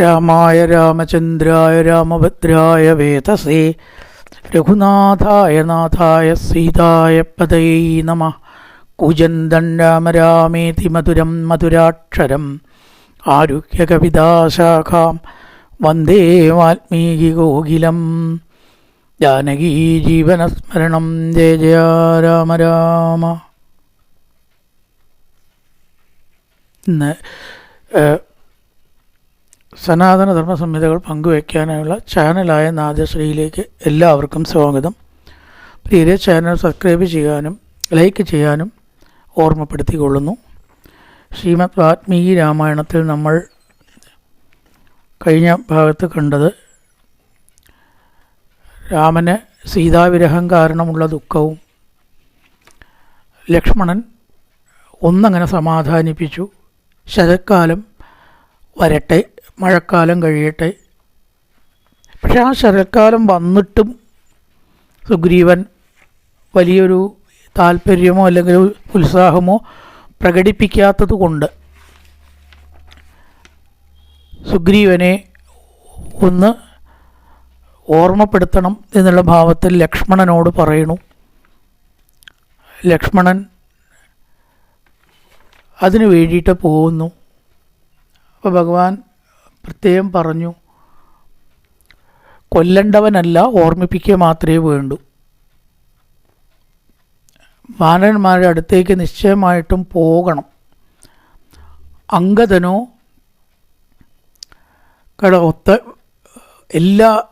രാമായ രാമചന്ദ്രായ രാമഭദ്രായ വേതസേ രഘുനാഥായ നാഥായ സീതായ പദൈ നമ. കുജന്തൻ രാമ രാമേതി മധുരം മധുരാക്ഷരം. ആരുഹ്യകവിതാശാഖാം വന്ദേ വാൽമീകികോകിലം ജാനകീ ജീവനസ്മരണം. ജയ ജയ രാമ രാമ. ഇന്ന് ഏഹ്, സനാതന ധർമ്മ സംഹിതകൾ പങ്കുവയ്ക്കാനായുള്ള ചാനലായ നാദശ്രീയിലേക്ക് എല്ലാവർക്കും സ്വാഗതം. പ്രിയരെ ചാനൽ സബ്സ്ക്രൈബ് ചെയ്യാനും ലൈക്ക് ചെയ്യാനും ഓർമ്മപ്പെടുത്തിക്കൊള്ളുന്നു. ശ്രീമദ് വാത്മീകി രാമായണത്തിൽ നമ്മൾ കഴിഞ്ഞ ഭാഗത്ത് കണ്ടത് രാമന് സീതാവിരഹം കാരണമുള്ള ദുഃഖവും ലക്ഷ്മണൻ ഒന്നങ്ങനെ സമാധാനിപ്പിച്ചു. ശരത്കാലം വരട്ടെ മഴക്കാലം കഴിയട്ടെ. പക്ഷെ ആ ശരത്കാലം വന്നിട്ടും സുഗ്രീവൻ വലിയൊരു താല്പര്യമോ അല്ലെങ്കിൽ ഉത്സാഹമോ പ്രകടിപ്പിക്കാത്തത് കൊണ്ട് സുഗ്രീവനെ ഒന്ന് ഓർമ്മപ്പെടുത്തണം എന്നുള്ള ഭാവത്തിൽ ലക്ഷ്മണനോട് പറയണു ലക്ഷ്മണൻ അതിനു വേണ്ടിയിട്ട് പോകുന്നു. അപ്പോൾ ഭഗവാൻ പ്രത്യേകം പറഞ്ഞു കൊല്ലണ്ടവനല്ല ഓർമ്മിപ്പിക്കുക മാത്രമേ വേണ്ടൂ. വാനന്മാരുടെ അടുത്തേക്ക് നിശ്ചയമായിട്ടും പോകണം. അങ്കദനോ കട ഒത്ത എല്ലാ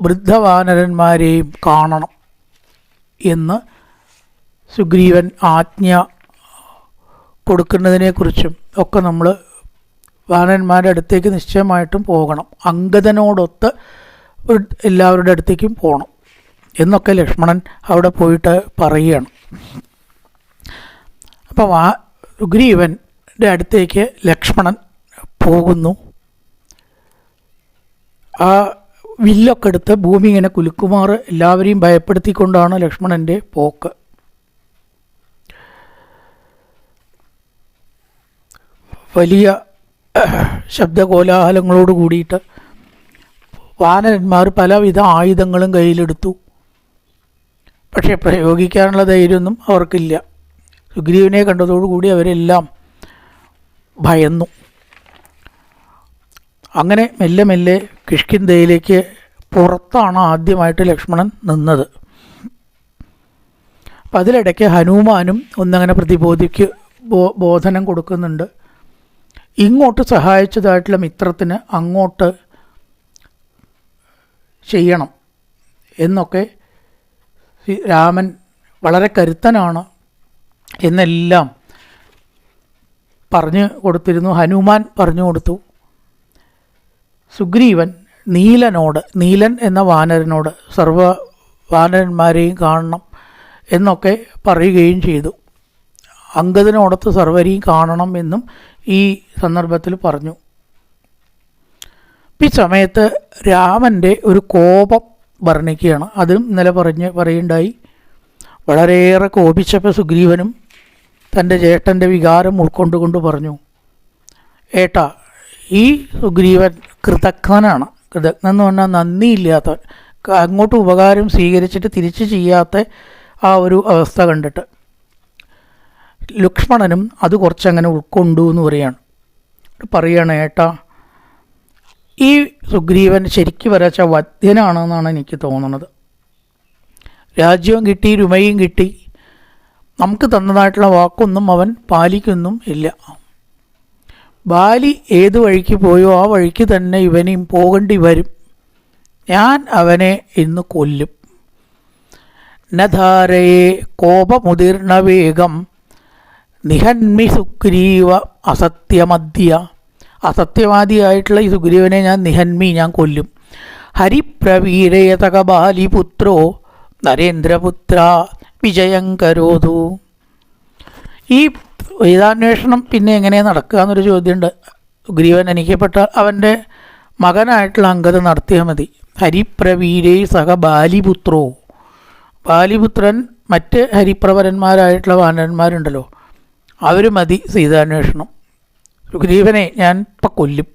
വൃദ്ധവാനരന്മാരെയും കാണണം എന്ന് സുഗ്രീവൻ ആജ്ഞ കൊടുക്കുന്നതിനെക്കുറിച്ചും ഒക്കെ നമ്മൾ വാനന്മാരുടെ അടുത്തേക്ക് നിശ്ചയമായിട്ടും പോകണം. അങ്കദനോടൊത്ത് എല്ലാവരുടെ അടുത്തേക്കും പോകണം എന്നൊക്കെ ലക്ഷ്മണൻ അവിടെ പോയിട്ട് പറയുകയാണ്. അപ്പോൾ വാ സുഗ്രീവന്റെ അടുത്തേക്ക് ലക്ഷ്മണൻ പോകുന്നു. ആ വില്ലൊക്കെ എടുത്ത് ഭൂമി ഇങ്ങനെ കുലുക്കുമാർ എല്ലാവരെയും ഭയപ്പെടുത്തിക്കൊണ്ടാണ് ലക്ഷ്മണന്റെ പോക്ക്. വലിയ ശബ്ദകോലാഹലങ്ങളോട് കൂടിയിട്ട് വാനരന്മാർ പലവിധ ആയുധങ്ങളും കയ്യിലെടുത്തു. പക്ഷേ പ്രയോഗിക്കാനുള്ള ധൈര്യമൊന്നും അവർക്കില്ല. സുഗ്രീവനെ കണ്ടതോടുകൂടി അവരെല്ലാം ഭയന്നു. അങ്ങനെ മെല്ലെ മെല്ലെ കിഷ്കിന്ധയിലേക്ക് പുറത്താണ് ആദ്യമായിട്ട് ലക്ഷ്മണൻ നിന്നത്. അപ്പം അതിലിടയ്ക്ക് ഹനുമാനും ഒന്നങ്ങനെ പ്രതിബോധിക്ക് ബോധനം കൊടുക്കുന്നുണ്ട്. ഇങ്ങോട്ട് സഹായിച്ചതായിട്ടുള്ള മിത്രത്തിന് അങ്ങോട്ട് ചെയ്യണം എന്നൊക്കെ രാമൻ വളരെ കരുത്തനാണ് എന്നെല്ലാം പറഞ്ഞു കൊടുത്തിരുന്നു. ഹനുമാൻ പറഞ്ഞു കൊടുത്തു. സുഗ്രീവൻ നീലനോട് നീലൻ എന്ന വാനരനോട് സർവ വാനരന്മാരെയും കാണണം എന്നൊക്കെ പറയുകയും ചെയ്തു. അങ്കദനോടത്ത് സർവരെയും കാണണം എന്നും ഈ സന്ദർഭത്തിൽ പറഞ്ഞു. ഈ സമയത്ത് രാമന്റെ ഒരു കോപം വർണിക്കുകയാണ്. അതും ഇന്നലെ പറഞ്ഞ് പറയുണ്ടായി വളരെയേറെ കോപിച്ചപ്പോൾ സുഗ്രീവനും തന്റെ ജ്യേഷ്ഠന്റെ വികാരം ഉൾക്കൊണ്ടുകൊണ്ട് പറഞ്ഞു ഏട്ടാ ഈ സുഗ്രീവൻ കൃതജ്ഞനാണ്. കൃതജ്ഞൻ എന്ന് പറഞ്ഞാൽ നന്ദിയില്ലാത്ത അങ്ങോട്ട് ഉപകാരം സ്വീകരിച്ചിട്ട് തിരിച്ചു ചെയ്യാത്ത ആ ഒരു അവസ്ഥ കണ്ടിട്ട്. ലക്ഷ്മണനും അത് കുറച്ചങ്ങനെ ഉൾക്കൊണ്ടു എന്ന് പറയാണ്. പറയാണ് ഏട്ടാ ഈ സുഗ്രീവൻ ശരിക്കും വരച്ച വധ്യനാണെന്നാണ് എനിക്ക് തോന്നുന്നത് രാജ്യവും കിട്ടി രുമയും കിട്ടി. നമുക്ക് തന്നതായിട്ടുള്ള വാക്കൊന്നും അവൻ പാലിക്കൊന്നും ഇല്ല. ബാലി ഏത് വഴിക്ക് പോയോ ആ വഴിക്ക് തന്നെ ഇവനെയും പോകേണ്ടി വരും. ഞാൻ അവനെ ഇന്ന് കൊല്ലും. നധാരയെ കോപമുതിർന്ന വേഗം നിഹന്മി സുഗ്രീവ അസത്യമദ്യ അസത്യവാദിയായിട്ടുള്ള ഈ സുഗ്രീവനെ ഞാൻ നിഹന്മി ഞാൻ കൊല്ലും. ഹരിപ്രവീരയതക ബാലിപുത്രോ നരേന്ദ്രപുത്ര വിജയം കരോതു. ഈ വേദാന്വേഷണം പിന്നെ എങ്ങനെ നടക്കുക എന്നൊരു ചോദ്യമുണ്ട്. സുഗ്രീവൻ എനിക്കപ്പെട്ട അവന്റെ മകനായിട്ടുള്ള അംഗത നടത്തിയാൽ മതി. ഹരിപ്രവീരേ സഹ ബാലിപുത്രോ. ബാലിപുത്രൻ മറ്റ് ഹരിപ്രവരന്മാരായിട്ടുള്ള വാനരന്മാരുണ്ടല്ലോ. അവർ മതി സീതാന്വേഷണം. സുഗ്രീവനെ ഞാൻ ഇപ്പം കൊല്ലും.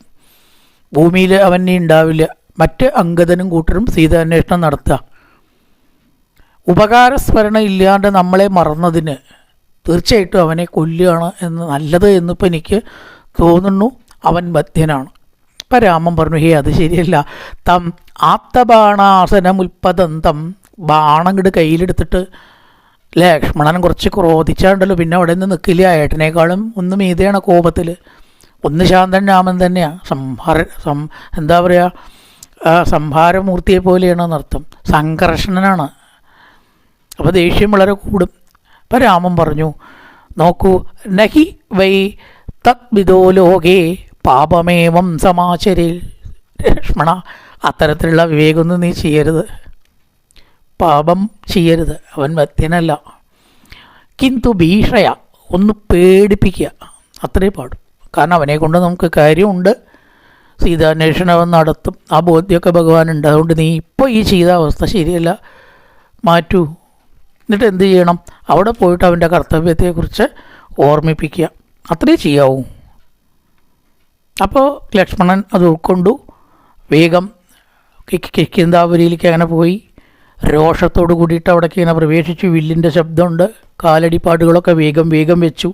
ഭൂമിയിൽ അവൻ നീ ഉണ്ടാവില്ല. മറ്റ് അംഗതനും കൂട്ടരും സീതാന്വേഷണം നടത്തുക. ഉപകാരസ്മരണ ഇല്ലാണ്ട് നമ്മളെ മറന്നതിന് തീർച്ചയായിട്ടും അവനെ കൊല്ലുകയാണ് എന്ന് നല്ലത് എന്നിപ്പോൾ എനിക്ക് തോന്നുന്നു അവൻ ബദ്ധ്യനാണ് അപ്പം രാമൻ പറഞ്ഞു ഹേ അത് ശരിയല്ല. തം ആപ്തബാണാസനമുൽപ്പതന്തം ബാണങ്ങട് കയ്യിലെടുത്തിട്ട് ലക്ഷ്മണൻ കുറച്ച് ക്രോധിച്ചാണ്ടല്ലോ പിന്നെ അവിടെ നിന്ന് നിൽക്കില്ല ഏട്ടനേക്കാളും ഒന്ന് മീതെയാണ് കോപത്തിൽ ഒന്ന് ശാന്തൻ രാമൻ തന്നെയാണ് സംഹാര സം എന്താ പറയുക സംഹാരമൂർത്തിയെ പോലെയാണ് എന്നർത്ഥം. സംഘർഷണനാണ്. അപ്പോൾ ദേഷ്യം വളരെ കൂടും. അപ്പം രാമൻ പറഞ്ഞു നോക്കൂ നഹി വൈ തദ്വിദോ ലോകേ പാപമേവം സമാചരി. ലക്ഷ്മണ അത്തരത്തിലുള്ള വിവേകമൊന്നും നീ ചെയ്യരുത്. പാപം ചെയ്യരുത്. അവൻ വത്യനല്ല കിന്തു ഭീഷയ. ഒന്ന് പേടിപ്പിക്കുക. അത്രേ പാടും. കാരണം അവനെ കൊണ്ട് നമുക്ക് കാര്യമുണ്ട്. സീതാന്വേഷണം നടത്തും. ആ ബോധ്യമൊക്കെ ഭഗവാനുണ്ട്. അതുകൊണ്ട് നീ ഇപ്പോൾ ഈ ചെയ്ത അവസ്ഥ ശരിയല്ല. മാറ്റൂ. എന്നിട്ട് എന്ത് ചെയ്യണം? അവിടെ പോയിട്ട് അവന്റെ കർത്തവ്യത്തെക്കുറിച്ച് ഓർമ്മിപ്പിക്കുക. അത്രേ ചെയ്യാവൂ. അപ്പോൾ ലക്ഷ്മണൻ അത് ഉൾക്കൊണ്ടു. വേഗം കിക്കിന്താപുരിയിലേക്ക് അങ്ങനെ പോയി. രോഷത്തോട് കൂടിയിട്ട് അവിടേക്ക് ഇങ്ങനെ പ്രവേശിച്ചു. വില്ലിന്റെ ശബ്ദമുണ്ട്. കാലടിപ്പാടുകളൊക്കെ വേഗം വേഗം വെച്ചു.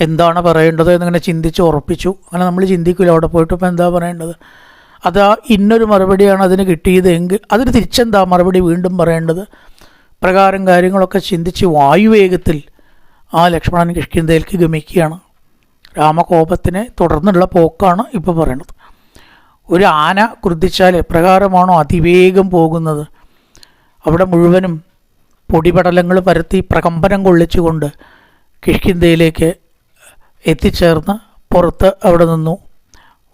എന്താണ് പറയേണ്ടത് എന്നിങ്ങനെ ചിന്തിച്ച് ഉറപ്പിച്ചു. അങ്ങനെ നമ്മൾ ചിന്തിക്കില്ല. അവിടെ പോയിട്ട് ഇപ്പോൾ എന്താ പറയേണ്ടത്? അത് ഇന്നൊരു മറുപടിയാണ് അതിന് കിട്ടിയത് എങ്കിൽ അതിന് തിരിച്ചെന്താ മറുപടി വീണ്ടും പറയേണ്ടത്? പ്രകാരം കാര്യങ്ങളൊക്കെ ചിന്തിച്ച് വായുവേഗത്തിൽ ആ ലക്ഷ്മണൻ കിഷ്കിന്തയിലേക്ക് ഗമിക്കുകയാണ്. രാമകോപത്തിനെ തുടർന്നുള്ള പോക്കാണ് ഇപ്പോൾ പറയുന്നത് ഒരു ആന ക്രുദ്ധിച്ചാൽ എപ്രകാരമാണോ അതിവേഗം പോകുന്നത്? അവിടെ മുഴുവനും പൊടിപടലങ്ങൾ പരത്തി പ്രകമ്പനം കൊള്ളിച്ചുകൊണ്ട് കിഷ്കിന്തയിലേക്ക് എത്തിച്ചേർന്ന് പുറത്ത് അവിടെ നിന്നു.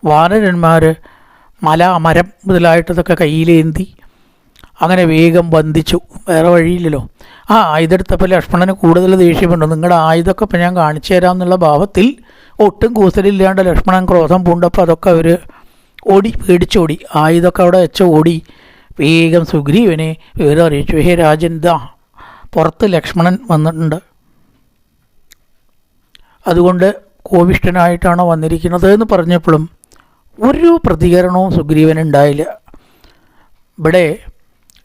വാനരന്മാർ മല മരം മുതലായിട്ടതൊക്കെ കയ്യിലേന്തി അങ്ങനെ വേഗം ബന്ധിച്ചു വേറെ വഴിയില്ലല്ലോ. ആ ആയുധെടുത്തപ്പോൾ ലക്ഷ്മണന് കൂടുതൽ ദേഷ്യമുണ്ട്? നിങ്ങളുടെ ആയുധമൊക്കെ ഇപ്പം ഞാൻ കാണിച്ചു തരാം എന്നുള്ള ഭാവത്തിൽ ഒട്ടും കൂസലില്ലാണ്ട് ലക്ഷ്മണൻ ക്രോധം പൂണ്ടപ്പോൾ അതൊക്കെ അവർ ഓടി പേടിച്ചോടി. ആയുധമൊക്കെ അവിടെ വെച്ച് ഓടി വേഗം സുഗ്രീവനെ വിവരം അറിയിച്ചു ഹേ രാജൻ ദാ പുറത്ത് ലക്ഷ്മണൻ വന്നിട്ടുണ്ട്. അതുകൊണ്ട് കോപിഷ്ഠനായിട്ടാണ് വന്നിരിക്കുന്നത്? എന്ന് പറഞ്ഞപ്പോഴും ഒരു പ്രതികരണവും സുഗ്രീവൻ ഉണ്ടായില്ല. ഇവിടെ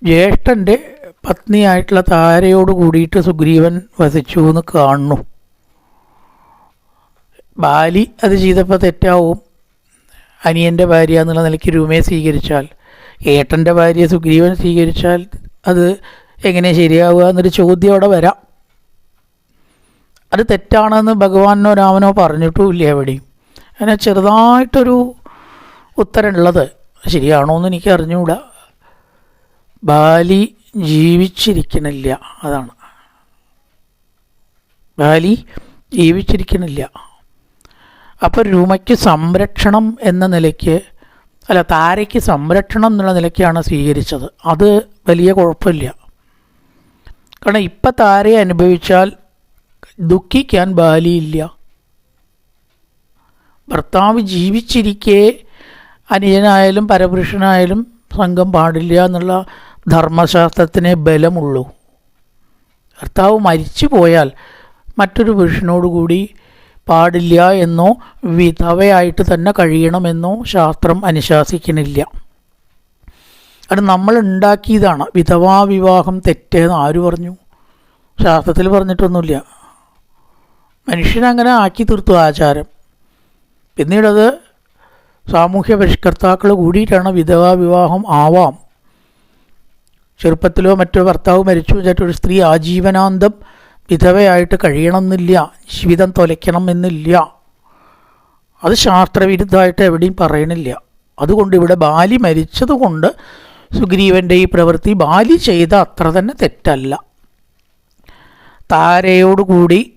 ജ്യേഷ്ഠന്റെ പത്നിയായിട്ടുള്ള താരയോട് കൂടിയിട്ട് സുഗ്രീവൻ വസിച്ചു എന്ന് കാണുന്നു. ബാലി അത് ചെയ്തപ്പോൾ തെറ്റാവും. അനിയന്റെ ഭാര്യ എന്നുള്ള നിലയ്ക്ക് രൂമയെ സ്വീകരിച്ചാൽ ഏട്ടന്റെ ഭാര്യ സുഗ്രീവൻ സ്വീകരിച്ചാൽ അത് എങ്ങനെ ശരിയാവുക എന്നൊരു ചോദ്യം അവിടെ വരാം. അത് തെറ്റാണെന്ന് ഭഗവാനോ രാമനോ പറഞ്ഞിട്ടുമില്ല എവിടെയും. അങ്ങനെ ചെറുതായിട്ടൊരു ഉത്തരമുള്ളത് ശരിയാണോ എന്ന് എനിക്ക് അറിഞ്ഞുകൂടാ. ബാലി ജീവിച്ചിരിക്കണില്ല അതാണ്. ബാലി ജീവിച്ചിരിക്കണില്ല. അപ്പോൾ രൂമയ്ക്ക് സംരക്ഷണം എന്ന നിലയ്ക്ക് അല്ല താരയ്ക്ക് സംരക്ഷണം എന്നുള്ള നിലയ്ക്കാണ് സ്വീകരിച്ചത്. അത് വലിയ കുഴപ്പമില്ല. കാരണം ഇപ്പം താരയെ അനുഭവിച്ചാൽ ദുഃഖിക്കാൻ ബാലിയില്ല. ഭർത്താവ് ജീവിച്ചിരിക്കെ അനിയനായാലും പരപുരുഷനായാലും സംഘം പാടില്ല എന്നുള്ള ധർമ്മശാസ്ത്രത്തിനെ ബലമുള്ളൂ. ഭർത്താവ് മരിച്ചു പോയാൽ മറ്റൊരു പുരുഷനോടുകൂടി പാടില്ല എന്നോ വിധവയായിട്ട് തന്നെ കഴിയണമെന്നോ ശാസ്ത്രം അനുശാസിക്കുന്നില്ല. അത് നമ്മൾ ഉണ്ടാക്കിയതാണ്. വിധവാ വിവാഹം തെറ്റേന്ന് ആര് പറഞ്ഞു? ശാസ്ത്രത്തിൽ പറഞ്ഞിട്ടൊന്നുമില്ല. മനുഷ്യനങ്ങനെ ആക്കി തീർത്തു ആചാരം. പിന്നീടത് സാമൂഹ്യ പരിഷ്കർത്താക്കൾ കൂടിയിട്ടാണ് വിധവാ വിവാഹം ആവാം. ചെറുപ്പത്തിലോ മറ്റോ ഭർത്താവ് മരിച്ചു വെച്ചിട്ട് ഒരു സ്ത്രീ ആജീവനാന്തം വിധവയായിട്ട് കഴിയണമെന്നില്ല ജീവിതം തൊലയ്ക്കണം എന്നില്ല അത് ശാസ്ത്രവിരുദ്ധമായിട്ട് എവിടെയും പറയണില്ല. അതുകൊണ്ട് ഇവിടെ ബാലി മരിച്ചതുകൊണ്ട് സുഗ്രീവന്റെ ഈ പ്രവൃത്തി ബാലി ചെയ്ത അത്ര തന്നെ തെറ്റല്ല. താരയോടുകൂടി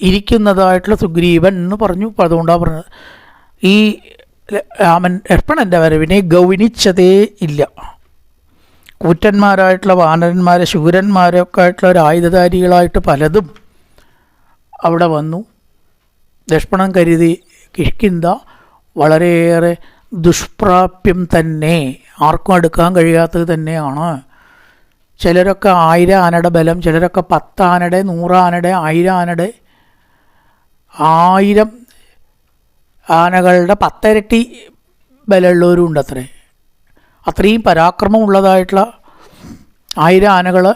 ഇരിക്കുന്നതായിട്ടുള്ള സുഗ്രീവൻ എന്ന് പറഞ്ഞു. അതുകൊണ്ടാണ് പറഞ്ഞത്. ഈ രാമൻ ലക്ഷ്മണന്റെ വരവിനെ ഗൗനിച്ചതേ ഇല്ല. കൂറ്റന്മാരായിട്ടുള്ള വാനരന്മാരെ ശൂരന്മാരൊക്കെ ആയിട്ടുള്ള ഒരു ആയുധധാരികളായിട്ട് പലതും അവിടെ വന്നു. ലക്ഷ്മണൻ കരുതി കിഷ്കിന്ത വളരെയേറെ ദുഷ്പ്രാപ്യം തന്നെ ആർക്കും എടുക്കാൻ കഴിയാത്തത് തന്നെയാണ്. ചിലരൊക്കെ ആയിരം ആനയുടെ ബലം ചിലരൊക്കെ പത്ത് ആനയുടെ ആയിരം ആനയുടെ ആയിരം ആനകളുടെ പത്തിരട്ടി ബലമുള്ളവരും ഉണ്ട് അത്രേ അത്രയും പരാക്രമമുള്ളതായിട്ടുള്ള ആയിരം ആനകൾ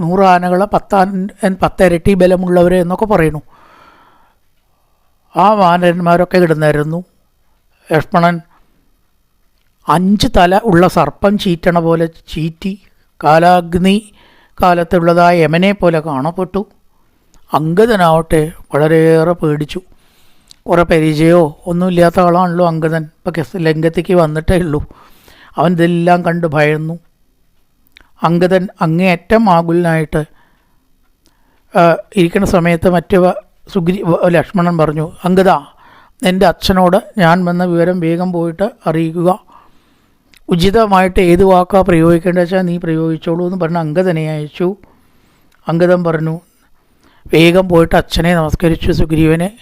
നൂറ് ആനകൾ പത്താൻ പത്തിരട്ടി ബലമുള്ളവർ എന്നൊക്കെ പറയുന്നു. ആ വാനരന്മാരൊക്കെ കിടന്നായിരുന്നു. ലക്ഷ്മണൻ അഞ്ച് തല ഉള്ള സർപ്പം ചീറ്റണ പോലെ ചീറ്റി കാലാഗ്നി കാലത്തുള്ളതായ യമനെ പോലെ കാണപ്പെട്ടു. അങ്കദനാവട്ടെ വളരെയേറെ പേടിച്ചു. കുറേ പരിചയമോ ഒന്നുമില്ലാത്ത ആളാണല്ലോ അങ്കദൻ ഇപ്പം ലംഘത്തേക്ക് വന്നിട്ടേ ഉള്ളൂ. അവൻ ഇതെല്ലാം കണ്ട് ഭയന്നു. അങ്കതൻ അങ്ങേയറ്റം ആകുലനായിട്ട് ഇരിക്കുന്ന സമയത്ത് മറ്റവ സുഗ്രീ ലക്ഷ്മണൻ പറഞ്ഞു അങ്കത എന്റെ അച്ഛനോട് ഞാൻ വന്ന വിവരം വേഗം പോയിട്ട് അറിയിക്കുക. ഉചിതമായിട്ട് ഏത് വാക്കാ പ്രയോഗിക്കേണ്ടത് വെച്ചാൽ നീ പ്രയോഗിച്ചോളൂ എന്ന് പറഞ്ഞ് അങ്കതനെ അയച്ചു. അങ്കതം പറഞ്ഞു വേഗം പോയിട്ട് അച്ഛനെ നമസ്കരിച്ചു സുഗ്രീവനെ.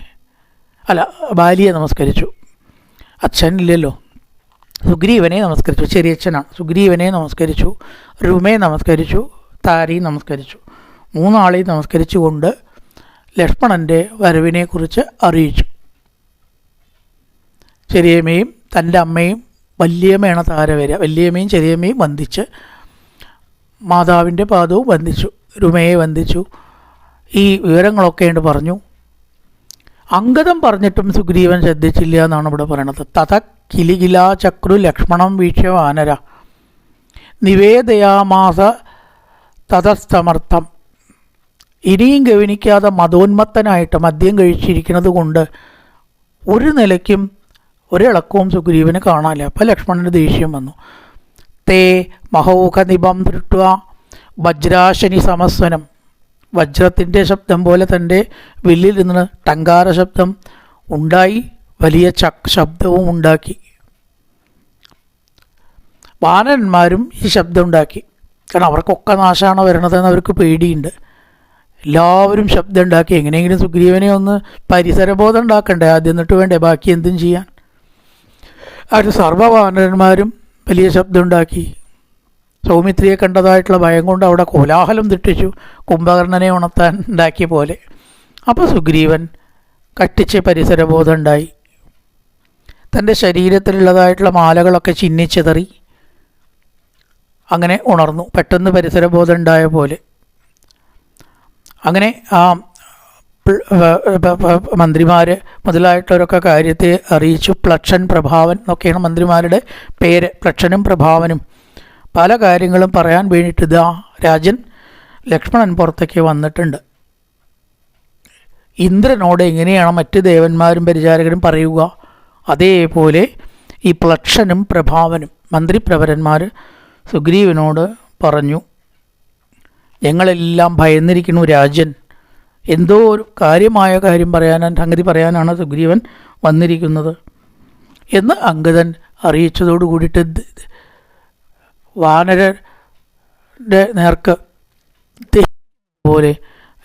അല്ല ബാലിയെ നമസ്കരിച്ചു. അച്ഛനില്ലല്ലോ. സുഗ്രീവനെ നമസ്കരിച്ചു ചെറിയച്ഛനാണ് സുഗ്രീവനെ നമസ്കരിച്ചു രുമയെ നമസ്കരിച്ചു താരി നമസ്കരിച്ചു. മൂന്നാളെയും നമസ്കരിച്ചുകൊണ്ട് ലക്ഷ്മണന്റെ വരവിനെക്കുറിച്ച് അറിയിച്ചു. ചെറിയമ്മയും തന്റെ അമ്മയും വല്യമ്മയാണ് താര വരിക വല്യമ്മയും ചെറിയമ്മയും വന്ദിച്ച് മാതാവിന്റെ പാദവും വന്ദിച്ചു രുമയെ വന്ദിച്ചു. ഈ വിവരങ്ങളൊക്കെ ഉണ്ട് പറഞ്ഞു. അങ്കദം പറഞ്ഞിട്ടും സുഗ്രീവൻ ശ്രദ്ധിച്ചില്ല എന്നാണ് ഇവിടെ പറയണത്. തഥ കിലികിലാ ചക്രു ലക്ഷ്മണം വീക്ഷ്യ വാനര. നിവേദയാമാസ തതസ്തമർത്ഥം. ഇനിയും ഗവനിക്കാതെ മതോന്മത്തനായിട്ട് മദ്യം കഴിച്ചിരിക്കുന്നത് കൊണ്ട് ഒരു നിലയ്ക്കും ഒരിളക്കവും സുഗ്രീവന് കാണാനില്ല. അപ്പം ലക്ഷ്മണന് ദേഷ്യം വന്നു. തേ മഹൗഖനിപം തൃട്ടുക വജ്രാശനി സമസ്വനം. വജ്രത്തിന്റെ ശബ്ദം പോലെ തന്റെ വില്ലിൽ നിന്ന് ടങ്കാര ശബ്ദം ഉണ്ടായി. വലിയ ചക് ശബ്ദവും ഉണ്ടാക്കി. വാനന്മാരും ഈ ശബ്ദം ഉണ്ടാക്കി. കാരണം അവർക്കൊക്കെ നാശമാണ് വരണതെന്ന് അവർക്ക് പേടിയുണ്ട്. എല്ലാവരും ശബ്ദം ഉണ്ടാക്കി. എങ്ങനെയെങ്കിലും സുഗ്രീവനെ ഒന്ന് പരിസരബോധം ഉണ്ടാക്കണ്ടേ? ആദ്യം എന്നിട്ട് വേണ്ടേ? ബാക്കി എന്തും ചെയ്യാൻ. അവർ സർവവാനരന്മാരും വലിയ ശബ്ദം ഉണ്ടാക്കി. സൗമിത്രിയെ കണ്ടതായിട്ടുള്ള ഭയം കൊണ്ട് അവിടെ കോലാഹലം തിട്ടിച്ചു കുംഭകർണനെ ഉണർത്താൻ ഉണ്ടാക്കിയ പോലെ. അപ്പോൾ സുഗ്രീവൻ കട്ടിച്ച് പരിസരബോധം ഉണ്ടായി. തന്റെ ശരീരത്തിലുള്ളതായിട്ടുള്ള മാലകളൊക്കെ ചിഹ്നിച്ചെതറി അങ്ങനെ ഉണർന്നു. പെട്ടെന്ന് പരിസരബോധം ഉണ്ടായ പോലെ. അങ്ങനെ ആ മന്ത്രിമാർ മുതലായിട്ടുള്ളവരൊക്കെ കാര്യത്തെ അറിയിച്ചു. പ്ലക്ഷൻ പ്രഭാവൻ എന്നൊക്കെയാണ് മന്ത്രിമാരുടെ പേര്. പ്ലക്ഷനും പ്രഭാവനും പല കാര്യങ്ങളും പറയാൻ വേണ്ടിയിട്ട് ഇതാ രാജൻ ലക്ഷ്മണൻ പുറത്തേക്ക് വന്നിട്ടുണ്ട്. ഇന്ദ്രനോട് എങ്ങനെയാണ് മറ്റ് ദേവന്മാരും പരിചാരകരും പറയുക? അതേപോലെ ഈ പ്ലക്ഷനും പ്രഭാവനും മന്ത്രിപ്രവരന്മാർ സുഗ്രീവനോട് പറഞ്ഞു ഞങ്ങളെല്ലാം ഭയന്നിരിക്കുന്നു രാജൻ. എന്തോ ഒരു കാര്യമായ കാര്യം പറയാനാണ് സംഗതി പറയാനാണ് സുഗ്രീവൻ വന്നിരിക്കുന്നത്. എന്ന് അങ്കദൻ അറിയിച്ചതോട് കൂടിയിട്ട് വാനരന്റെ നേർക്ക് പോലെ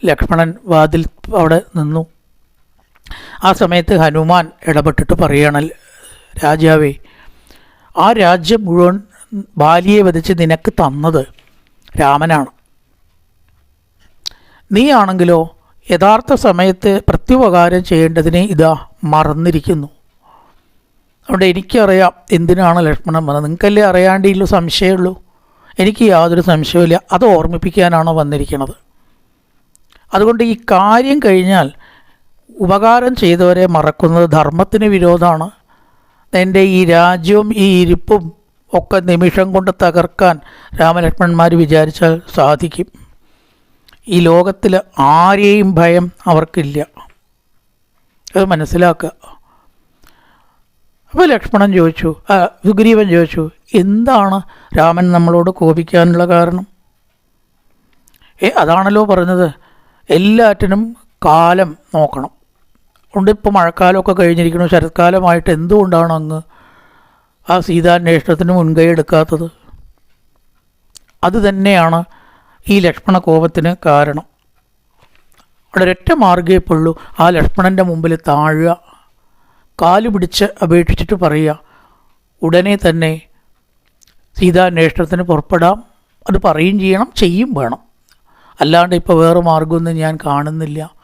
ലക്ഷ്മണൻ വാതിൽ അവിടെ നിന്നു. ആ സമയത്ത് ഹനുമാൻ ഇടപെട്ടിട്ട് പറയണ രാജാവേ ആ രാജ്യം മുഴുവൻ ബാലിയെ വധിച്ച് നിനക്ക് തന്നത് രാമനാണ്. നീ ആണെങ്കിലോ യഥാർത്ഥ സമയത്ത് പ്രത്യുപകാരം ചെയ്യേണ്ടതിനെ ഇതാ മറന്നിരിക്കുന്നു. അതുകൊണ്ട് എനിക്കറിയാം എന്തിനാണ് ലക്ഷ്മണൻ വന്നത്. നിങ്ങൾക്കല്ലേ അറിയാണ്ടില്ല സംശയമുള്ളൂ എനിക്ക് യാതൊരു സംശയവുമില്ല. അത് ഓർമ്മിപ്പിക്കാനാണോ വന്നിരിക്കുന്നത്? അതുകൊണ്ട് ഈ കാര്യം കഴിഞ്ഞാൽ ഉപകാരം ചെയ്തവരെ മറക്കുന്നത് ധർമ്മത്തിന് വിരോധമാണ്. എന്റെ ഈ രാജ്യവും ഈ ഇരിപ്പും ഒക്കെ നിമിഷം കൊണ്ട് തകർക്കാൻ രാമലക്ഷ്മണന്മാർ വിചാരിച്ചാൽ സാധിക്കും. ഈ ലോകത്തിൽ ആരെയും ഭയം അവർക്കില്ല. അത് മനസ്സിലാക്കുക. അപ്പോൾ ലക്ഷ്മണൻ ചോദിച്ചു സുഗ്രീവൻ ചോദിച്ചു എന്താണ് രാമൻ നമ്മളോട് കോപിക്കാനുള്ള കാരണം? ഏ അതാണല്ലോ പറഞ്ഞത്. എല്ലാറ്റിനും കാലം നോക്കണം. അതുകൊണ്ട് ഇപ്പോൾ മഴക്കാലമൊക്കെ കഴിഞ്ഞിരിക്കുന്നു. ശരത്കാലമായിട്ട് എന്തുകൊണ്ടാണ് അങ്ങ് ആ സീതാന്വേഷണത്തിന് മുൻകൈ എടുക്കാത്തത്? അത് തന്നെയാണ് ഈ ലക്ഷ്മണ കോപത്തിന് കാരണം. ഒരൊറ്റ മാർഗേ ഉള്ളൂ ആ ലക്ഷ്മണന്റെ മുമ്പിൽ താഴുക കാൽ പിടിച്ച് അപേക്ഷിച്ചിട്ട് പറയുക ഉടനെ തന്നെ സീതാന്വേഷണത്തിന് പുറപ്പെടാം. അത് പറയുകയും ചെയ്യണം ചെയ്യും വേണം. അല്ലാണ്ട് ഇപ്പോൾ വേറെ മാർഗമൊന്നും ഞാൻ കാണുന്നില്ല.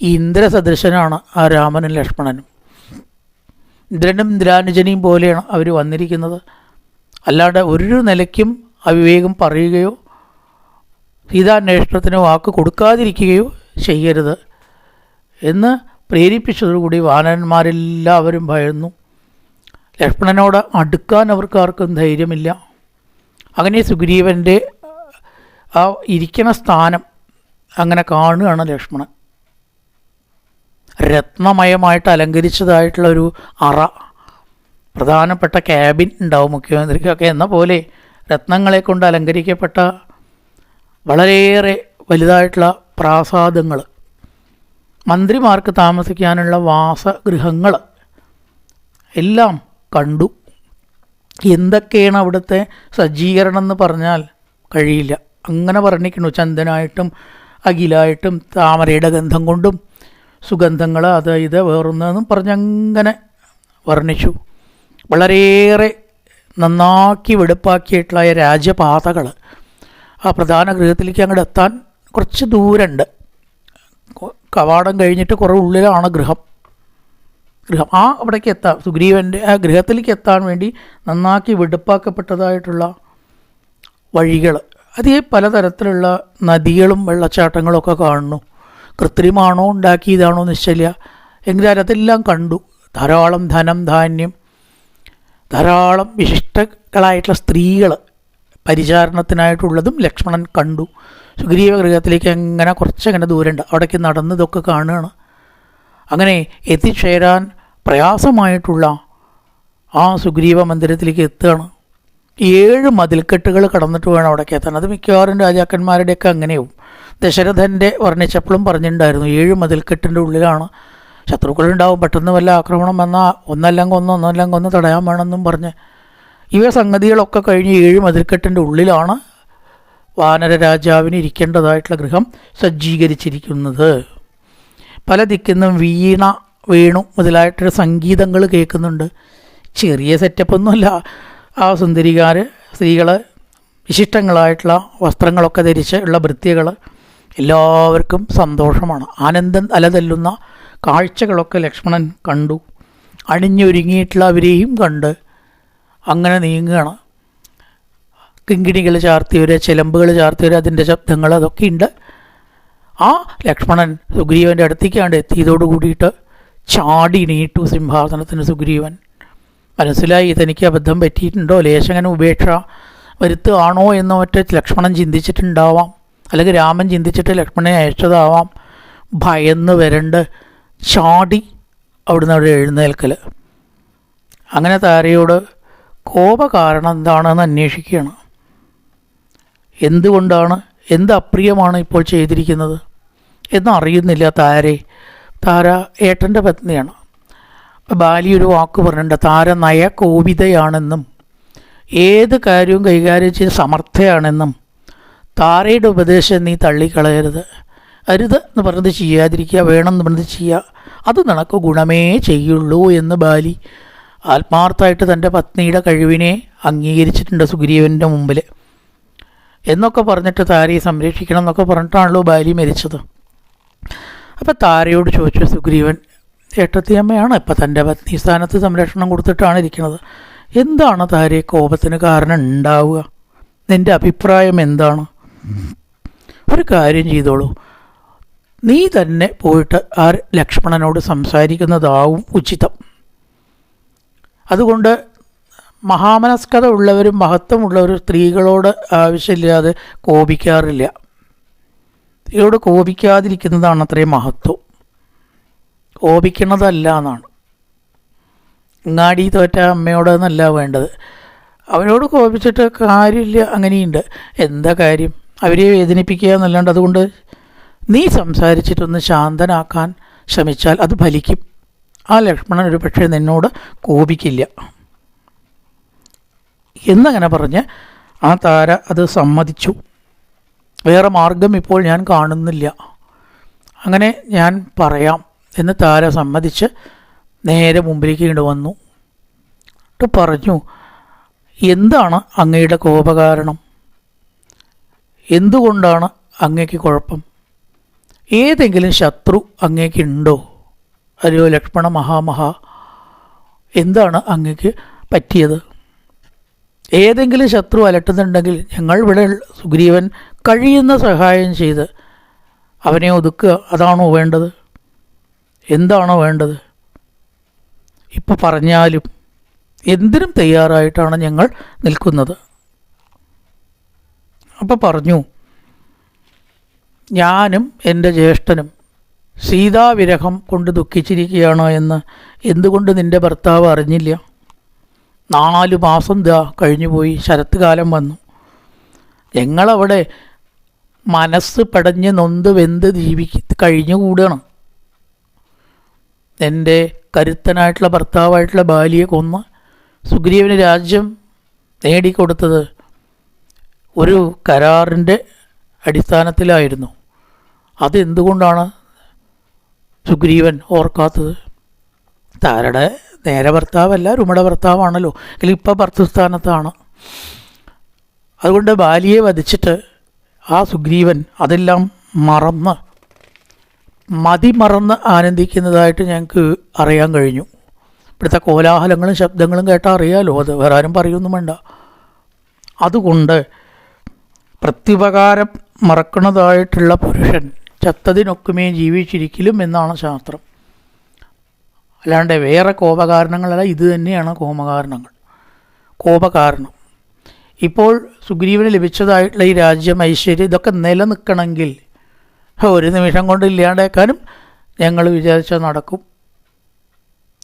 ഇന്ദ്രസദൃശനാണ് ആ രാമനും ലക്ഷ്മണനും. ഇന്ദ്രനും ഇന്ദ്രാനുജനെയും പോലെയാണ് അവർ വന്നിരിക്കുന്നത്. അല്ലാണ്ട് ഒരു നിലയ്ക്കും അവിവേകം പറയുകയോ സീതാന്വേഷണത്തിന് വാക്ക് കൊടുക്കാതിരിക്കുകയോ ചെയ്യരുത് എന്ന് പ്രേരിപ്പിച്ചതോടുകൂടി വാനന്മാരെല്ലാവരും ഭയന്നു. ലക്ഷ്മണനോട് അടുക്കാൻ അവർക്ക് ആർക്കും ധൈര്യമില്ല. അങ്ങനെ സുഗ്രീവന്റെ ആ ഇരിക്കണ സ്ഥാനം അങ്ങനെ കാണുകയാണ് ലക്ഷ്മണൻ. രത്നമയമായിട്ട് അലങ്കരിച്ചതായിട്ടുള്ള ഒരു അറ. പ്രധാനപ്പെട്ട ക്യാബിൻ ഉണ്ടാവും മുഖ്യമന്ത്രിക്കൊക്കെ. എന്ന പോലെ രത്നങ്ങളെ കൊണ്ട് അലങ്കരിക്കപ്പെട്ട വളരെയേറെ വലുതായിട്ടുള്ള പ്രാസാദങ്ങൾ മന്ത്രിമാർക്ക് താമസിക്കാനുള്ള വാസഗൃഹങ്ങൾ എല്ലാം കണ്ടു. എന്തൊക്കെയാണ് അവിടുത്തെ സജ്ജീകരണം എന്ന് പറഞ്ഞാൽ കഴിയില്ല. അങ്ങനെ പറഞ്ഞിരിക്കുന്നു ചന്ദനായിട്ടും അഖിലായിട്ടും താമരയുടെ ഗന്ധം കൊണ്ടും സുഗന്ധങ്ങൾ അത് ഇത് വേറൊന്നെന്നും പറഞ്ഞങ്ങനെ വർണിച്ചു. വളരെയേറെ നന്നാക്കി വെടുപ്പാക്കിയിട്ടുള്ള രാജപാതകൾ ആ പ്രധാന ഗൃഹത്തിലേക്ക് അങ്ങോട്ട് എത്താൻ കുറച്ച് ദൂരമുണ്ട് കവാടം കഴിഞ്ഞിട്ട് കുറേ ഉള്ളിലാണ് ഗൃഹം. ഗൃഹം ആ അവിടേക്ക് എത്താം സുഗ്രീവന്റെ ആ ഗൃഹത്തിലേക്ക് എത്താൻ വേണ്ടി നന്നാക്കി വെടുപ്പാക്കപ്പെട്ടതായിട്ടുള്ള വഴികൾ അതേ പലതരത്തിലുള്ള നദികളും വെള്ളച്ചാട്ടങ്ങളും ഒക്കെ കാണുന്നു. കൃത്രിമാണോ ഉണ്ടാക്കിയതാണോ നിശ്ചയില്ല. എങ്കിലും അതെല്ലാം കണ്ടു. ധാരാളം ധനം ധാന്യം ധാരാളം വിശിഷ്ടകളായിട്ടുള്ള സ്ത്രീകൾ പരിചാരണത്തിനായിട്ടുള്ളതും ലക്ഷ്മണൻ കണ്ടു. സുഗ്രീവ ഗൃഹത്തിലേക്ക് എങ്ങനെ കുറച്ചങ്ങനെ ദൂരമുണ്ട് അവിടേക്ക് നടന്ന് ഇതൊക്കെ കാണുകയാണ്. അങ്ങനെ എത്തിച്ചേരാൻ പ്രയാസമായിട്ടുള്ള ആ സുഗ്രീവ മന്ദിരത്തിലേക്ക് എത്തുകയാണ്. ഏഴ് മതിൽക്കെട്ടുകൾ കടന്നിട്ട് വേണം അവിടേക്ക് എത്താൻ. അത് മിക്കവാറും രാജാക്കന്മാരുടെയൊക്കെ അങ്ങനെയാവും. ദശരഥന്റെ വർണിച്ചപ്പോഴും പറഞ്ഞിട്ടുണ്ടായിരുന്നു ഏഴ് മതിൽക്കെട്ടിന്റെ ഉള്ളിലാണ് ശത്രുക്കളുണ്ടാവും പെട്ടെന്ന് വല്ല ആക്രമണം വന്നാൽ ഒന്നല്ലെങ്കിൽ ഒന്ന് ഒന്നല്ലെങ്കിൽ ഒന്ന് തടയാൻ വേണമെന്നും പറഞ്ഞ്. ഇവ സംഗതികളൊക്കെ കഴിഞ്ഞ് ഏഴ് മതിൽക്കെട്ടിന്റെ ഉള്ളിലാണ് വാനര രാജാവിന് ഇരിക്കേണ്ടതായിട്ടുള്ള ഗൃഹം സജ്ജീകരിച്ചിരിക്കുന്നത്. പല ദിക്കുന്നും വീണ വേണു മുതലായിട്ടൊരു സംഗീതങ്ങൾ കേൾക്കുന്നുണ്ട്. ചെറിയ സെറ്റപ്പൊന്നുമല്ല ആ സുന്ദരികാർ സ്ത്രീകൾ വിശിഷ്ടങ്ങളായിട്ടുള്ള വസ്ത്രങ്ങളൊക്കെ ധരിച്ച് ഉള്ള വൃത്തികൾ എല്ലാവർക്കും സന്തോഷമാണ്. ആനന്ദം അലതല്ലുന്ന കാഴ്ചകളൊക്കെ ലക്ഷ്മണൻ കണ്ടു. അണിഞ്ഞൊരുങ്ങിയിട്ടുള്ള അവരെയും കണ്ട് അങ്ങനെ നീങ്ങുകയാണ്. കിങ്കിണികൾ ചാർത്തിയവർ ചിലമ്പുകൾ ചാർത്തിയവർ അതിന്റെ ശബ്ദങ്ങൾ അതൊക്കെ ഉണ്ട്. ആ ലക്ഷ്മണൻ സുഗ്രീവന്റെ അടുത്തേക്കാണ്ട് എത്തിയതോട് കൂടിയിട്ട് ചാടി നീട്ടു സിംഹാസനത്തിന് സുഗ്രീവൻ. മനസ്സിലായി തനിക്ക് അബദ്ധം പറ്റിയിട്ടുണ്ടോ? ലേശങ്ങനെ ഉപേക്ഷ വരുത്തുകയാണോ എന്ന് മറ്റേ ലക്ഷ്മണൻ ചിന്തിച്ചിട്ടുണ്ടാവാം. അല്ലെങ്കിൽ രാമൻ ചിന്തിച്ചിട്ട് ലക്ഷ്മണനെ അയച്ചതാവാം. ഭയന്ന് വരണ്ട് ചാടി അവിടുന്ന് അവിടെ എഴുന്നേൽക്കൽ അങ്ങനെ താരയോട് കോപ കാരണം എന്താണെന്ന് അന്വേഷിക്കുകയാണ്. എന്തുകൊണ്ടാണ്? എന്ത് അപ്രിയമാണ് ഇപ്പോൾ ചെയ്തിരിക്കുന്നത്? എന്നറിയുന്നില്ല താരെ. താര ഏട്ടന്റെ പത്നിയാണ്. ബാലി ഒരു വാക്ക് പറഞ്ഞിട്ടുണ്ട്. താര നയ കോപിതയാണെന്നും ഏത് കാര്യവും കൈകാര്യം ചെയ്ത് സമർത്ഥയാണെന്നും താരയുടെ ഉപദേശം നീ തള്ളിക്കളയരുത്. അരുത് എന്ന് പറഞ്ഞത് ചെയ്യാതിരിക്കുക വേണം എന്ന് പറഞ്ഞത് ചെയ്യുക. അത് നിനക്ക് ഗുണമേ ചെയ്യുള്ളൂ എന്ന് ബാലി ആത്മാർത്ഥമായിട്ട് തന്റെ പത്നിയുടെ കഴിവിനെ അംഗീകരിച്ചിട്ടുണ്ട് സുഗ്രീവന്റെ മുമ്പിൽ എന്നൊക്കെ പറഞ്ഞിട്ട് താരയെ സംരക്ഷിക്കണം എന്നൊക്കെ പറഞ്ഞിട്ടാണല്ലോ ബാലി മരിച്ചത്. അപ്പം താരയോട് ചോദിച്ചു സുഗ്രീവൻ ഏട്ടത്തിയമ്മയാണ് ഇപ്പം തന്റെ പത്നി സ്ഥാനത്ത് സംരക്ഷണം കൊടുത്തിട്ടാണ് ഇരിക്കുന്നത്. എന്താണ് താരെ കോപത്തിന് കാരണം ഉണ്ടാവുക? നിന്റെ അഭിപ്രായം എന്താണ്? ഒരു കാര്യം ചെയ്തോളൂ. നീ തന്നെ പോയിട്ട് ആ ലക്ഷ്മണനോട് സംസാരിക്കുന്നതാവും ഉചിതം. അതുകൊണ്ട് മഹാമനസ്കത ഉള്ളവരും മഹത്വമുള്ളവരും സ്ത്രീകളോട് ആവശ്യമില്ലാതെ കോപിക്കാറില്ല. സ്ത്രീയോട് കോപിക്കാതിരിക്കുന്നതാണ് അത്രയും മഹത്വം. കോപിക്കുന്നതല്ല എന്നാണ്. അങ്ങാടി തോറ്റ അമ്മയോട് എന്നല്ല വേണ്ടത്. അവരോട് കോപിച്ചിട്ട് കാര്യമില്ല അങ്ങനെയുണ്ട്. എന്താ കാര്യം? അവരെ വേദനിപ്പിക്കുക എന്നല്ലാണ്ട് അതുകൊണ്ട് നീ സംസാരിച്ചിട്ടൊന്ന് ശാന്തനാക്കാൻ ശ്രമിച്ചാൽ അത് ഫലിക്കും. ആ ലക്ഷ്മണൻ ഒരു പക്ഷേ നിന്നോട് കോപിക്കില്ല. എന്നങ്ങനെ പറഞ്ഞ് ആ താര അത് സമ്മതിച്ചു. വേറെ മാർഗം ഇപ്പോൾ ഞാൻ കാണുന്നില്ല. അങ്ങനെ ഞാൻ പറയാം. എന്ന് താര സമ്മതിച്ച് നേരെ മുമ്പിലേക്ക് ഇങ്ങോട്ട് വന്നു. എന്നിട്ട് പറഞ്ഞു എന്താണ് അങ്ങയുടെ കോപകാരണം? എന്തുകൊണ്ടാണ് അങ്ങയ്ക്ക് കുഴപ്പം? ഏതെങ്കിലും ശത്രു അങ്ങേക്കുണ്ടോ അല്ലയോ ലക്ഷ്മണ മഹാമഹ എന്താണ് അങ്ങക്ക് പറ്റിയത്? ഏതെങ്കിലും ശത്രു അലട്ടുന്നുണ്ടെങ്കിൽ ഞങ്ങൾ ഇവിടെ സുഗ്രീവൻ കഴിയുന്ന സഹായം ചെയ്ത് അവനെ ഒതുക്കുക. അതാണോ വേണ്ടത്? എന്താണോ വേണ്ടത്? ഇപ്പോൾ പറഞ്ഞാലും എന്തിനും തയ്യാറായിട്ടാണ് ഞങ്ങൾ നിൽക്കുന്നത്. അപ്പോൾ പറഞ്ഞു ഞാനും എന്റെ ജ്യേഷ്ഠനും സീതാവിരഹം കൊണ്ട് ദുഃഖിച്ചിരിക്കുകയാണ് എന്ന് എന്തുകൊണ്ട് നിന്റെ ഭർത്താവ് അറിഞ്ഞില്ല? നാല് മാസം ദാ കഴിഞ്ഞുപോയി ശരത്ത് കാലം വന്നു. ഞങ്ങളവിടെ മനസ്സ് പടഞ്ഞ് നൊന്ത് വെന്ത് ജീവിക്ക കഴിഞ്ഞുകൂടുകയാണ് എന്റെ കരുത്തനായിട്ടുള്ള ഭർത്താവായിട്ടുള്ള ബാലിയെ കൊന്ന് സുഗ്രീവന് രാജ്യം നേടിക്കൊടുത്തത് ഒരു കരാറിന്റെ അടിസ്ഥാനത്തിലായിരുന്നു. അതെന്തുകൊണ്ടാണ് സുഗ്രീവൻ ഓർക്കാത്തത്? താരടെ നേരെ ഭർത്താവല്ല രുമട ഭർത്താവാണല്ലോ. അല്ലെങ്കിൽ ഇപ്പം ഭർത്തസ്ഥാനത്താണ്. അതുകൊണ്ട് ബാലിയെ വധിച്ചിട്ട് ആ സുഗ്രീവൻ അതെല്ലാം മറന്ന് മതിമറന്ന് ആനന്ദിക്കുന്നതായിട്ട് ഞങ്ങൾക്ക് അറിയാൻ കഴിഞ്ഞു. ഇവിടുത്തെ കോലാഹലങ്ങളും ശബ്ദങ്ങളും കേട്ടാൽ അറിയാലോ അത് വേറെ ആരും പറയൊന്നും വേണ്ട. അതുകൊണ്ട് പ്രത്യുപകാരം മറക്കുന്നതായിട്ടുള്ള പുരുഷൻ ചത്തതിനൊക്കുമേ ജീവിച്ചിരിക്കലും എന്നാണ് ശാസ്ത്രം. അല്ലാണ്ട് വേറെ കോപകാരണങ്ങളല്ല ഇത് തന്നെയാണ് കോമകാരണങ്ങൾ. കോപകാരണം. ഇപ്പോൾ സുഗ്രീവന് ലഭിച്ചതായിട്ടുള്ള ഈ രാജ്യം ഐശ്വര്യം ഇതൊക്കെ നിലനിൽക്കണമെങ്കിൽ ഒരു നിമിഷം കൊണ്ട് ഇല്ലാണ്ടേക്കാനും ഞങ്ങൾ വിചാരിച്ചാൽ നടക്കും.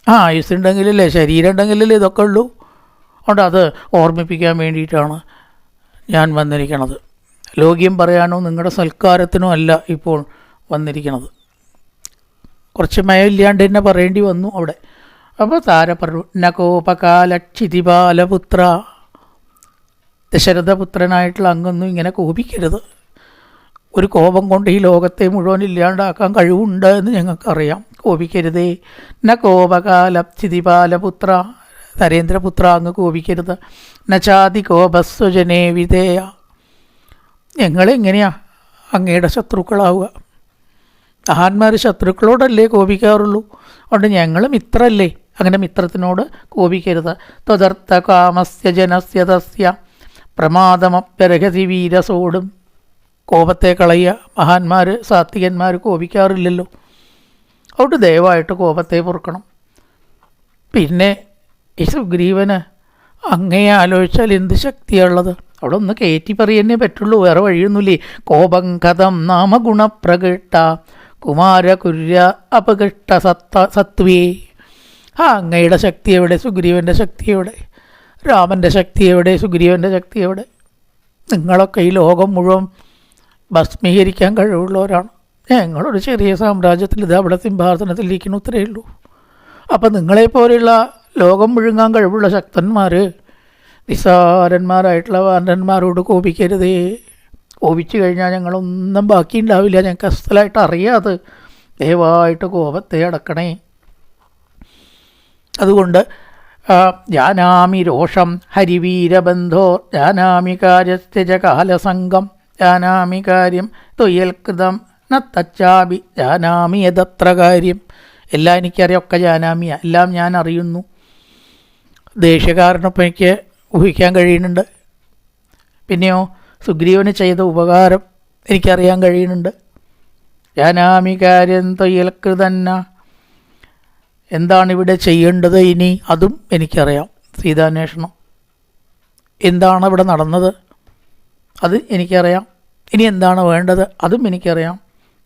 ആ ആയുസ്സുണ്ടെങ്കിലല്ലേ ശരീരം ഉണ്ടെങ്കിലല്ലേ ഇതൊക്കെ ഉള്ളൂ. അതുകൊണ്ട് അത് ഓർമ്മിപ്പിക്കാൻ വേണ്ടിയിട്ടാണ് ഞാൻ വന്നിരിക്കണത്. ലോക്യം പറയാനോ നിങ്ങളുടെ സൽക്കാരത്തിനോ അല്ല ഇപ്പോൾ വന്നിരിക്കണത്. കുറച്ച് മയമില്ലാണ്ട് തന്നെ പറയേണ്ടി വന്നു അവിടെ. അപ്പോൾ താര പറഞ്ഞു നകോപകാലക്ഷിതിപാലപുത്ര ദശരഥപുത്രനായിട്ടുള്ള അങ്ങൊന്നും ഇങ്ങനെ കോപിക്കരുത്. ഒരു കോപം കൊണ്ട് ഈ ലോകത്തെ മുഴുവൻ ഇല്ലാണ്ടാക്കാൻ കഴിവുണ്ട് എന്ന് ഞങ്ങൾക്കറിയാം. കോപിക്കരുതേ. ന കോപകാലപ്തിപാലപുത്ര നരേന്ദ്രപുത്ര അങ്ങ് കോപിക്കരുത്. നചാതി കോപസ്വജനേ വിധേയ. ഞങ്ങളെങ്ങനെയാ അങ്ങയുടെ ശത്രുക്കളാവുക? മഹാന്മാർ ശത്രുക്കളോടല്ലേ കോപിക്കാറുള്ളൂ? അതുകൊണ്ട് ഞങ്ങൾ മിത്രല്ലേ. അങ്ങനെ മിത്രത്തിനോട് കോപിക്കരുത്. ത്വതർത്ഥ കാമസ്യ ജനസ്യ തസ്യ പ്രമാദമപ്യരഹതി വീരസോടും. കോപത്തെ കളയുക. മഹാന്മാർ സാത്വികന്മാർ കോപിക്കാറില്ലല്ലോ. അതുകൊണ്ട് ദയവായിട്ട് കോപത്തെ പൊറുക്കണം. പിന്നെ ഈ സുഗ്രീവന് അങ്ങേ ആലോചിച്ചാൽ എന്ത് ശക്തിയുള്ളത് അവിടെ ഒന്ന് കയറ്റി പറയുന്നേ പറ്റുള്ളൂ. വേറെ വഴിയൊന്നുമില്ലേ? കോപം കഥം നാമഗുണപ്രകൃഷ്ട കുമാരകുര്യ അപകൃഷ്ട സത്ത സത്വേ. ആ അങ്ങയുടെ ശക്തി എവിടെ? സുഗ്രീവന്റെ ശക്തി എവിടെ? രാമന്റെ ശക്തി എവിടെ? സുഗ്രീവന്റെ ശക്തി എവിടെ? നിങ്ങളൊക്കെ ഈ ലോകം മുഴുവൻ ഭസ്മീകരിക്കാൻ കഴിവുള്ളവരാണ്. ഞങ്ങളൊരു ചെറിയ സാമ്രാജ്യത്തിൽ ഇത് അവിടെ സിംഹാസനത്തിൽ ഇരിക്കുന്നു ഇത്രയേ ഉള്ളൂ. അപ്പം നിങ്ങളെപ്പോലെയുള്ള ലോകം മുഴുങ്ങാൻ കഴിവുള്ള ശക്തന്മാർ നിസ്സാരന്മാരായിട്ടുള്ള വാനന്മാരോട് കോപിക്കരുതേ. കോപിച്ചു കഴിഞ്ഞാൽ ഞങ്ങളൊന്നും ബാക്കി ഉണ്ടാവില്ല. ഞങ്ങൾക്ക് അസ്ഥലായിട്ട് അറിയാതെ ദയവായിട്ട് കോപത്തെ അടക്കണേ. അതുകൊണ്ട് ജാനാമി രോഷം ഹരിവീരബന്ധോ ജാനാമി കാര്യസ്ഥിജ കാലസംഗം ജാനാമി കാര്യം തൊയ്യൽ കൃതം തച്ചാപി ജാനാമി യതത്ര കാര്യം? എല്ലാം എനിക്കറിയാം ഒക്കെ ജാനാമിയ. എല്ലാം ഞാൻ അറിയുന്നു. ദേഷ്യകാരനൊപ്പം എനിക്ക് ഊഹിക്കാൻ കഴിയുന്നുണ്ട്. പിന്നെയോ സുഗ്രീവന് ചെയ്ത ഉപകാരം എനിക്കറിയാൻ കഴിയുന്നുണ്ട്. ജാനാമി കാര്യം തൊയ്യൽകൃതന്ന എന്താണ് ഇവിടെ ചെയ്യേണ്ടത് ഇനി? അതും എനിക്കറിയാം. സീതാന്വേഷണം. എന്താണ് ഇവിടെ നടന്നത്? അത് എനിക്കറിയാം. ഇനി എന്താണ് വേണ്ടത്? അതും എനിക്കറിയാം.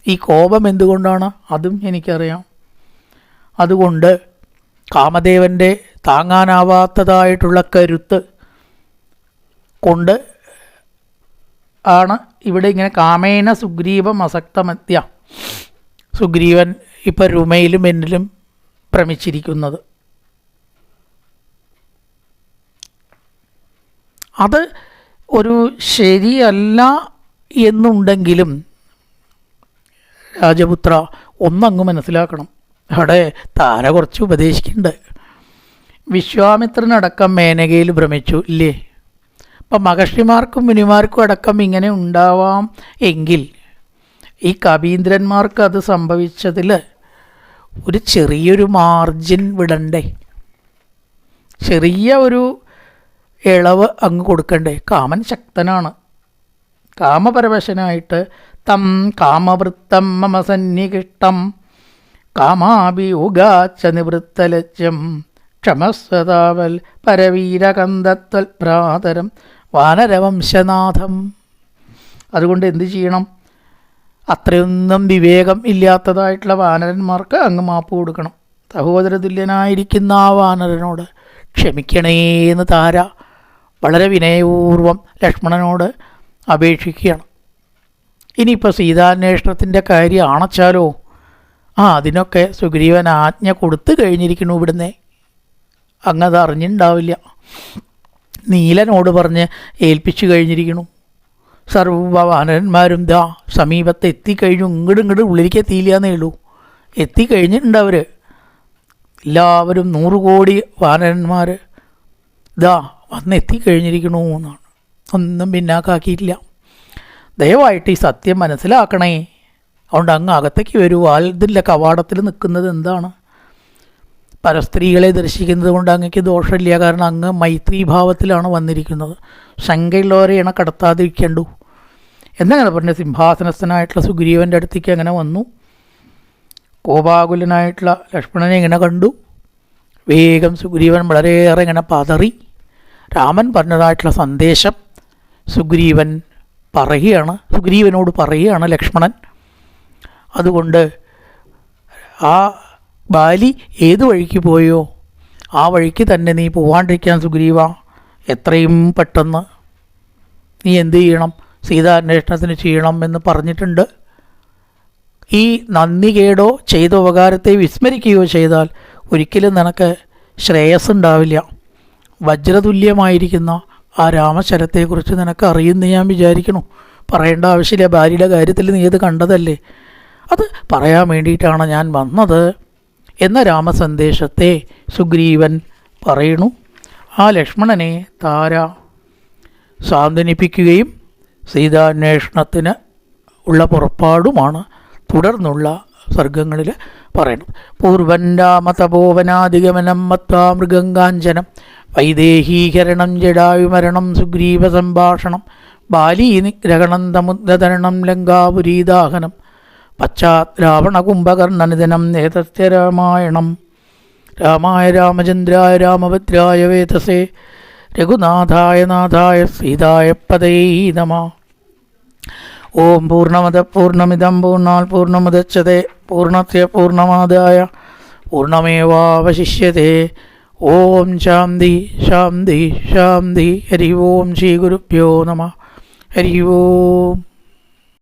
ഈ കോപം എന്തുകൊണ്ടാണ്? അതും എനിക്കറിയാം. അതുകൊണ്ട് കാമദേവന്റെ താങ്ങാനാവാത്തതായിട്ടുള്ള കരുത്ത് കൊണ്ട് ആണ് ഇവിടെ ഇങ്ങനെ കാമേന സുഗ്രീവം അസക്തമത്യ സുഗ്രീവൻ ഇപ്പം രുമയിലും എന്നിലും ഭ്രമിച്ചിരിക്കുന്നത്. അത് ഒരു ശരിയല്ല എന്നുണ്ടെങ്കിലും രാജപുത്ര ഒന്നങ്ങ് മനസ്സിലാക്കണം. അവിടെ താര കുറച്ച് ഉപദേശിക്കുന്നുണ്ട്. വിശ്വാമിത്രനടക്കം മേനകയിൽ ഭ്രമിച്ചു ഇല്ലേ? അപ്പം മഹർഷിമാർക്കും മുനിമാർക്കും അടക്കം ഇങ്ങനെ ഉണ്ടാവാം എങ്കിൽ ഈ കവീന്ദ്രന്മാർക്ക് അത് സംഭവിച്ചതിൽ ഒരു ചെറിയൊരു മാർജിൻ വിടണ്ടേ? ചെറിയ ഒരു ഇളവ് അങ്ങ് കൊടുക്കണ്ടേ? കാമൻ ശക്തനാണ്. കാമപരവശനായിട്ട് തം കാമവൃത്തം മമ സന്നികിഷ്ടം കാമാഭിയോഗാച്ച നിവൃത്തലജ്യം ക്ഷമസ്വതാവൽ പരവീരകന്ധത്വൽ ഭ്രാതരം വാനരവംശനാഥം. അതുകൊണ്ട് എന്തു ചെയ്യണം? അത്രയൊന്നും വിവേകം ഇല്ലാത്തതായിട്ടുള്ള വാനരന്മാർക്ക് അങ്ങ് മാപ്പ് കൊടുക്കണം. സഹോദരതുല്യനായിരിക്കുന്ന ആ വാനരനോട് ക്ഷമിക്കണേന്ന് താര വളരെ വിനയപൂർവം ലക്ഷ്മണനോട് അപേക്ഷിക്കുകയാണ്. ഇനിയിപ്പോൾ സീതാന്വേഷണത്തിന്റെ കാര്യം ആണച്ചാലോ? ആ അതിനൊക്കെ സുഗ്രീവൻ ആജ്ഞ കൊടുത്തു കഴിഞ്ഞിരിക്കുന്നു ഇവിടുന്ന്. അങ്ങത് അറിഞ്ഞിട്ടുണ്ടാവില്ല നീലനോട് പറഞ്ഞ് ഏൽപ്പിച്ചു കഴിഞ്ഞിരിക്കുന്നു. സർവ വാനരന്മാരും ദാ സമീപത്ത് എത്തിക്കഴിഞ്ഞു. ഇങ്ങോട്ടും ഇങ്ങോട്ട് ഉള്ളിലേക്ക് എത്തിയില്ല ഉള്ളൂ. എത്തിക്കഴിഞ്ഞിട്ടുണ്ട് അവർ എല്ലാവരും നൂറ് കോടി വാനരന്മാർ ഇതാ വന്ന് എത്തിക്കഴിഞ്ഞിരിക്കണു എന്നാണ് ഒന്നും പിന്നാക്കാക്കിയില്ല ദയവായിട്ട് ഈ സത്യം മനസ്സിലാക്കണേ. അതുകൊണ്ട് അങ്ങ് അകത്തേക്ക് വരൂ. ആൽദിന്റെ കവാടത്തിൽ നിൽക്കുന്നത് എന്താണ്? പരസ്ത്രീകളെ ദർശിക്കുന്നത് കൊണ്ട് അങ്ങക്ക് ദോഷമില്ല. കാരണം അങ്ങ് മൈത്രീഭാവത്തിലാണ് വന്നിരിക്കുന്നത്. ശങ്കയുള്ളവരെയാണ് കടത്താതിരിക്കേണ്ടു. എന്നങ്ങനെ പറഞ്ഞ സിംഹാസനസ്ഥനായിട്ടുള്ള സുഗ്രീവന്റെ അടുത്തേക്ക് അങ്ങനെ വന്നു. കോപാകുലനായിട്ടുള്ള ലക്ഷ്മണനെ ഇങ്ങനെ കണ്ടു. വേഗം സുഗ്രീവൻ വളരെയേറെ ഇങ്ങനെ പതറി. രാമൻ പറഞ്ഞതായിട്ടുള്ള സന്ദേശം സുഗ്രീവൻ പറയുകയാണ്. സുഗ്രീവനോട് പറയുകയാണ് ലക്ഷ്മണൻ. അതുകൊണ്ട് ആ ബാലി ഏത് വഴിക്ക് പോയോ? ആ വഴിക്ക് തന്നെ നീ പോവാണ്ടിരിക്കാൻ സുഗ്രീവ. എത്രയും പെട്ടെന്ന് നീ എന്ത് ചെയ്യണം? സീതാന്വേഷണത്തിന് ചെയ്യണം എന്ന് പറഞ്ഞിട്ടുണ്ട്. ഈ നന്ദി കേടോ ചെയ്ത ഉപകാരത്തെ വിസ്മരിക്കുകയോ ചെയ്താൽ ഒരിക്കലും നിനക്ക് ശ്രേയസ് ഉണ്ടാവില്ല വജ്രതുല്യമായിരിക്കുന്ന ആ രാമശരത്തെക്കുറിച്ച് നിനക്ക് അറിയുന്ന ഞാൻ വിചാരിക്കണു. പറയേണ്ട ആവശ്യമില്ല ഭാര്യയുടെ കാര്യത്തിൽ നീ ഇത് കണ്ടതല്ലേ? അത് പറയാൻ വേണ്ടിയിട്ടാണ് ഞാൻ വന്നത് എന്ന രാമസന്ദേശത്തെ സുഗ്രീവൻ പറയണു ആ ലക്ഷ്മണനെ താര സാന്ത്വനിപ്പിക്കുകയും സീതാന്വേഷണത്തിന് ഉള്ള പുറപ്പാടുമാണ് തുടർന്നുള്ള സർഗങ്ങളിൽ പറയുന്നത്. പൂർവൻ രാമതപോവനാധിഗമനം മത്വാ മൃഗങ്കാഞ്ചനം വൈദേഹീകരണം ജഡായുമരണം സുഗ്രീവസംഭാഷണം ബാലീനിഗ്രഹണം തമുദ്രതരണം ലങ്കാപുരീദാഹനം. പശ്ചാത് രാവണകുംഭകർണനിധനം നേതസ്യ രാമായണം. രാമായ രാമചന്ദ്രായ രാമഭദ്രായ വേതസേ രഘുനാഥായ നാഥായ സീതായ പദൈ നമ. ഓം പൂർണമത പൂർണമിതം പൂർണാൽ പൂർണമുദച്ഛതേ പൂർണസ്യ പൂർണമാദായ പൂർണമേവാവശിഷ്യത്തെ ഓം ശാന്തി ശാന്തി ശാന്തി. ഹരി ഓം ശ്രീ ഗുരുഭ്യോ നമ. ഹരി ഓം.